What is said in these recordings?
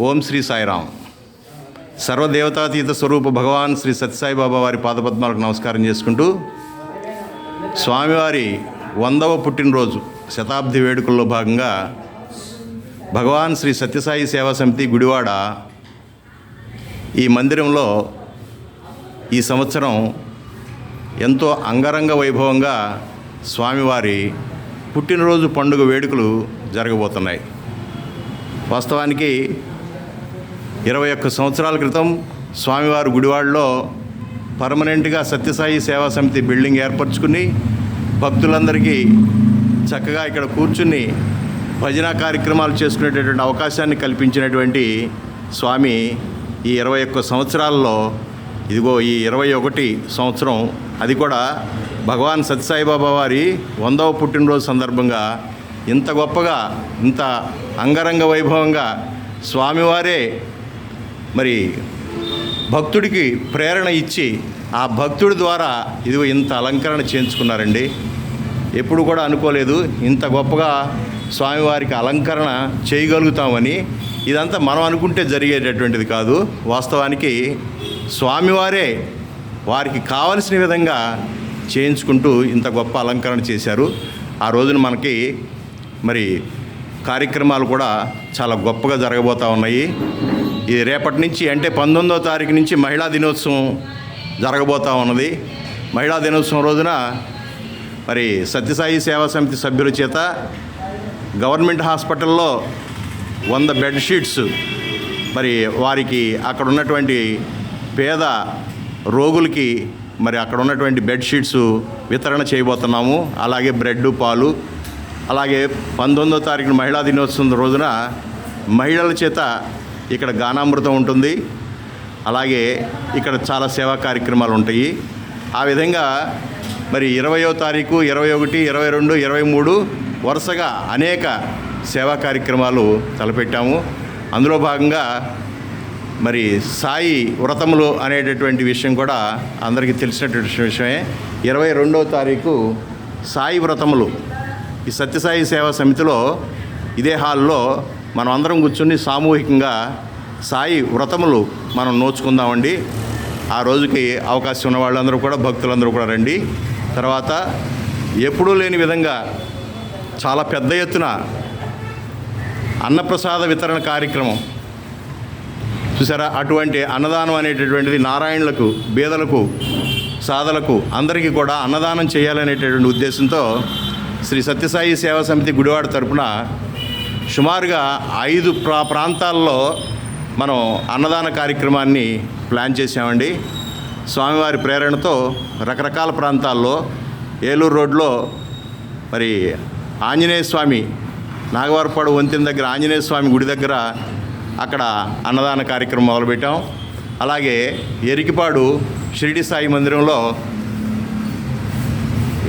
ఓం శ్రీ సాయిరాం సర్వదేవతాతీత స్వరూప భగవాన్ శ్రీ సత్యసాయిబాబా వారి పాదపద్మాలకు నమస్కారం చేసుకుంటూ స్వామివారి వందవ పుట్టినరోజు శతాబ్ది వేడుకల్లో భాగంగా భగవాన్ శ్రీ సత్యసాయి సేవా సమితి గుడివాడ ఈ మందిరంలో ఈ సంవత్సరం ఎంతో అంగరంగ వైభవంగా స్వామివారి పుట్టినరోజు పండుగ వేడుకలు జరగబోతున్నాయి. వాస్తవానికి ఇరవై ఒక్క సంవత్సరాల క్రితం స్వామివారి గుడివాడలో పర్మనెంట్గా సత్యసాయి సేవా సమితి బిల్డింగ్ ఏర్పరచుకుని భక్తులందరికీ చక్కగా ఇక్కడ కూర్చుని భజన కార్యక్రమాలు చేసుకునేటటువంటి అవకాశాన్ని కల్పించినటువంటి స్వామి ఈ ఇరవై ఒక్క సంవత్సరాల్లో ఇదిగో ఈ ఇరవై ఒకటి సంవత్సరం అది కూడా భగవాన్ సత్యసాయిబాబా వారి వందవ పుట్టినరోజు సందర్భంగా ఇంత గొప్పగా ఇంత అంగరంగ వైభవంగా స్వామివారే మరి భక్తుడికి ప్రేరణ ఇచ్చి ఆ భక్తుడి ద్వారా ఇదిగో ఇంత అలంకరణ చేయించుకున్నారండి. ఎప్పుడు కూడా అనుకోలేదు ఇంత గొప్పగా స్వామివారికి అలంకరణ చేయగలుగుతామని. ఇదంతా మనం అనుకుంటే జరిగేటటువంటిది కాదు. వాస్తవానికి స్వామివారే వారికి కావలసిన విధంగా చేయించుకుంటూ ఇంత గొప్ప అలంకరణ చేశారు. ఆ రోజున మనకి మరి కార్యక్రమాలు కూడా చాలా గొప్పగా జరగబోతూ ఉన్నాయి. ఇది రేపటి నుంచి అంటే పంతొమ్మిదో తారీఖు నుంచి మహిళా దినోత్సవం జరగబోతూ ఉన్నది. మహిళా దినోత్సవం రోజున మరి సత్యసాయి సేవా సమితి సభ్యుల చేత గవర్నమెంట్ హాస్పిటల్లో వంద బెడ్షీట్స్ మరి వారికి అక్కడ ఉన్నటువంటి పేద రోగులకి మరి అక్కడ ఉన్నటువంటి బెడ్షీట్స్ వితరణ చేయబోతున్నాము. అలాగే బ్రెడ్ పాలు అలాగే పంతొమ్మిదో తారీఖున మహిళా దినోత్సవం రోజున మహిళల చేత ఇక్కడ గానామృతం ఉంటుంది. అలాగే ఇక్కడ చాలా సేవా కార్యక్రమాలు ఉంటాయి. ఆ విధంగా మరి ఇరవయో తారీఖు ఇరవై ఒకటి ఇరవై రెండు ఇరవై మూడు వరుసగా అనేక సేవా కార్యక్రమాలు తలపెట్టాము. అందులో భాగంగా మరి సాయి వ్రతములు అనేటటువంటి విషయం కూడా అందరికీ తెలిసినటువంటి విషయమే. ఇరవై రెండవ తారీఖు సాయి వ్రతములు ఈ సత్యసాయి సేవా సమితిలో ఇదే హాల్లో మనం అందరం కూర్చుని సామూహికంగా సాయి వ్రతములు మనం నోచుకుందామండి. ఆ రోజుకి అవకాశం ఉన్న వాళ్ళందరూ కూడా భక్తులందరూ కూడా రండి. తర్వాత ఎప్పుడూ లేని విధంగా చాలా పెద్ద ఎత్తున అన్నప్రసాద వితరణ కార్యక్రమం. చూసారా? అటువంటి అన్నదానం అనేటటువంటిది నారాయణులకు బీదలకు సాధలకు అందరికీ కూడా అన్నదానం చేయాలనేటటువంటి ఉద్దేశంతో శ్రీ సత్యసాయి సేవా సమితి గుడివాడ తరపున సుమారుగా ఐదు ప్రా ప్రాంతాల్లో మనం అన్నదాన కార్యక్రమాన్ని ప్లాన్ చేసామండి స్వామివారి ప్రేరణతో రకరకాల ప్రాంతాల్లో ఏలూరు రోడ్లో మరి ఆంజనేయ స్వామి నాగవారపాడు వంతెన దగ్గర ఆంజనేయ స్వామి గుడి దగ్గర అక్కడ అన్నదాన కార్యక్రమం మొదలుపెట్టాం. అలాగే ఎరికిపాడు షిరిడి సాయి మందిరంలో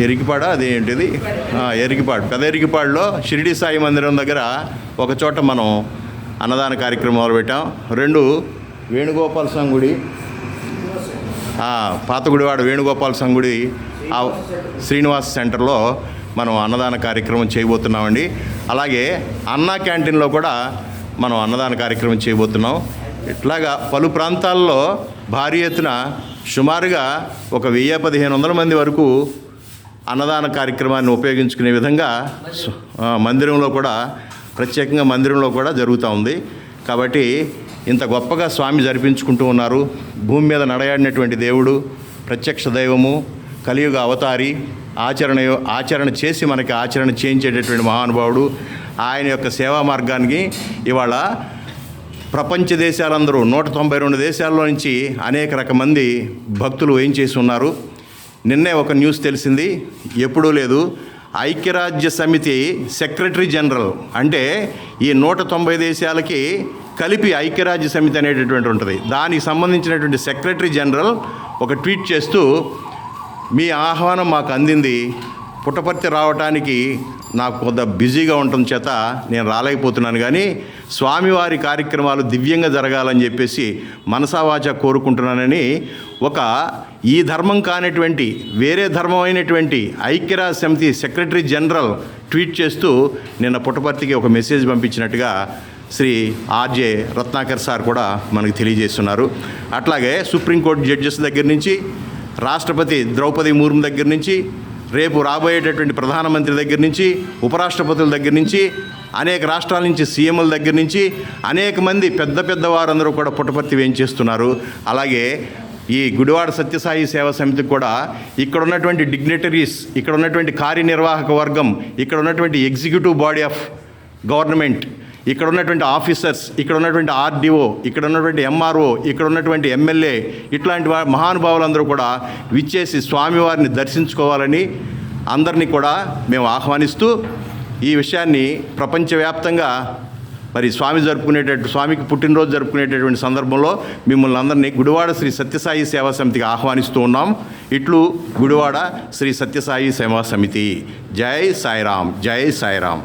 ఎరికిపాడ అదేంటిది? ఏంటిది ఎరికిపాడు పెద్ద ఎరికిపాడులో షిరిడి సాయి మందిరం దగ్గర ఒక చోట మనం అన్నదాన కార్యక్రమం మొదలుపెట్టాం. రెండు వేణుగోపాల స్వామి గుడి. పాతగుడివాడ వేణుగోపాల స్వామి గుడి శ్రీనివాస్ సెంటర్లో మనం అన్నదాన కార్యక్రమం చేయబోతున్నామండి. అలాగే అన్నా క్యాంటీన్లో కూడా మనం అన్నదాన కార్యక్రమం చేయబోతున్నాం. ఇట్లాగా పలు ప్రాంతాల్లో భారీ ఎత్తున సుమారుగా ఒక వెయ్యి పదిహేను వందల మంది వరకు అన్నదాన కార్యక్రమాన్ని ఉపయోగించుకునే విధంగా మందిరంలో కూడా ప్రత్యేకంగా మందిరంలో కూడా జరుగుతూ ఉంది. కాబట్టి ఇంత గొప్పగా స్వామి జరిపించుకుంటూ ఉన్నారు. భూమి మీద నడయాడినటువంటి దేవుడు ప్రత్యక్ష దైవము కలియుగ అవతారి ఆచరణ ఆచరణ చేసి మనకి ఆచరణ చేయించేటటువంటి మహానుభావుడు. ఆయన యొక్క సేవా మార్గానికి ఇవాళ ప్రపంచ దేశాలందరూ నూట తొంభై రెండు దేశాల్లో నుంచి అనేక రకం మంది భక్తులు ఏం చేసి ఉన్నారు. నిన్నే ఒక న్యూస్ తెలిసింది ఎప్పుడూ లేదు. ఐక్యరాజ్య సమితి సెక్రటరీ జనరల్ అంటే ఈ నూట తొంభై దేశాలకి కలిపి ఐక్యరాజ్య సమితి అనేటటువంటి ఉంటుంది. దానికి సంబంధించినటువంటి సెక్రటరీ జనరల్ ఒక ట్వీట్ చేస్తూ మీ ఆహ్వానం మాకు అందింది. పుట్టపర్తి రావటానికి నాకు కొంత బిజీగా ఉండటం చేత నేను రాలేకపోతున్నాను. కానీ స్వామివారి కార్యక్రమాలు దివ్యంగా జరగాలని చెప్పేసి మనసావాచ కోరుకుంటున్నానని ఒక ఈ ధర్మం కానటువంటి వేరే ధర్మం అయినటువంటి ఐక్యరాజ్య సమితి సెక్రటరీ జనరల్ ట్వీట్ చేస్తూ నిన్న పుట్టపర్తికి ఒక మెసేజ్ పంపించినట్టుగా శ్రీ ఆర్జే రత్నాకర్ సార్ కూడా మనకు తెలియజేస్తున్నారు. అట్లాగే సుప్రీంకోర్టు జడ్జెస్ దగ్గర నుంచి రాష్ట్రపతి ద్రౌపది ముర్ము దగ్గర నుంచి రేపు రాబోయేటటువంటి ప్రధానమంత్రి దగ్గర నుంచి ఉపరాష్ట్రపతుల దగ్గర నుంచి అనేక రాష్ట్రాల నుంచి సీఎంల దగ్గర నుంచి అనేక మంది పెద్ద పెద్ద వారందరూ కూడా పుట్టపర్తి వేయించేస్తున్నారు. అలాగే ఈ గుడివాడ సత్యసాయి సేవా సమితికి కూడా ఇక్కడ ఉన్నటువంటి డిగ్నిటరీస్ ఇక్కడ ఉన్నటువంటి కార్యనిర్వాహక వర్గం ఇక్కడ ఉన్నటువంటి ఎగ్జిక్యూటివ్ బాడీ ఆఫ్ గవర్నమెంట్ ఇక్కడ ఉన్నటువంటి ఆఫీసర్స్ ఇక్కడ ఉన్నటువంటి ఆర్డీఓ ఇక్కడ ఉన్నటువంటి ఎంఆర్ఓ ఇక్కడ ఉన్నటువంటి ఎమ్మెల్యే ఇట్లాంటి వా- మహానుభావులందరూ కూడా విచ్చేసి స్వామివారిని దర్శించుకోవాలని అందరినీ కూడా మేము ఆహ్వానిస్తూ ఈ విషయాన్ని ప్రపంచవ్యాప్తంగా మరి స్వామి జరుపుకునేటట్టు స్వామికి పుట్టినరోజు జరుపుకునేటటువంటి సందర్భంలో మిమ్మల్ని అందరినీ గుడివాడ శ్రీ సత్యసాయి సేవా సమితికి ఆహ్వానిస్తూ ఉన్నాం. ఇట్లు గుడివాడ శ్రీ సత్యసాయి సేవా సమితి. జై సాయిరాం జై సాయిరాం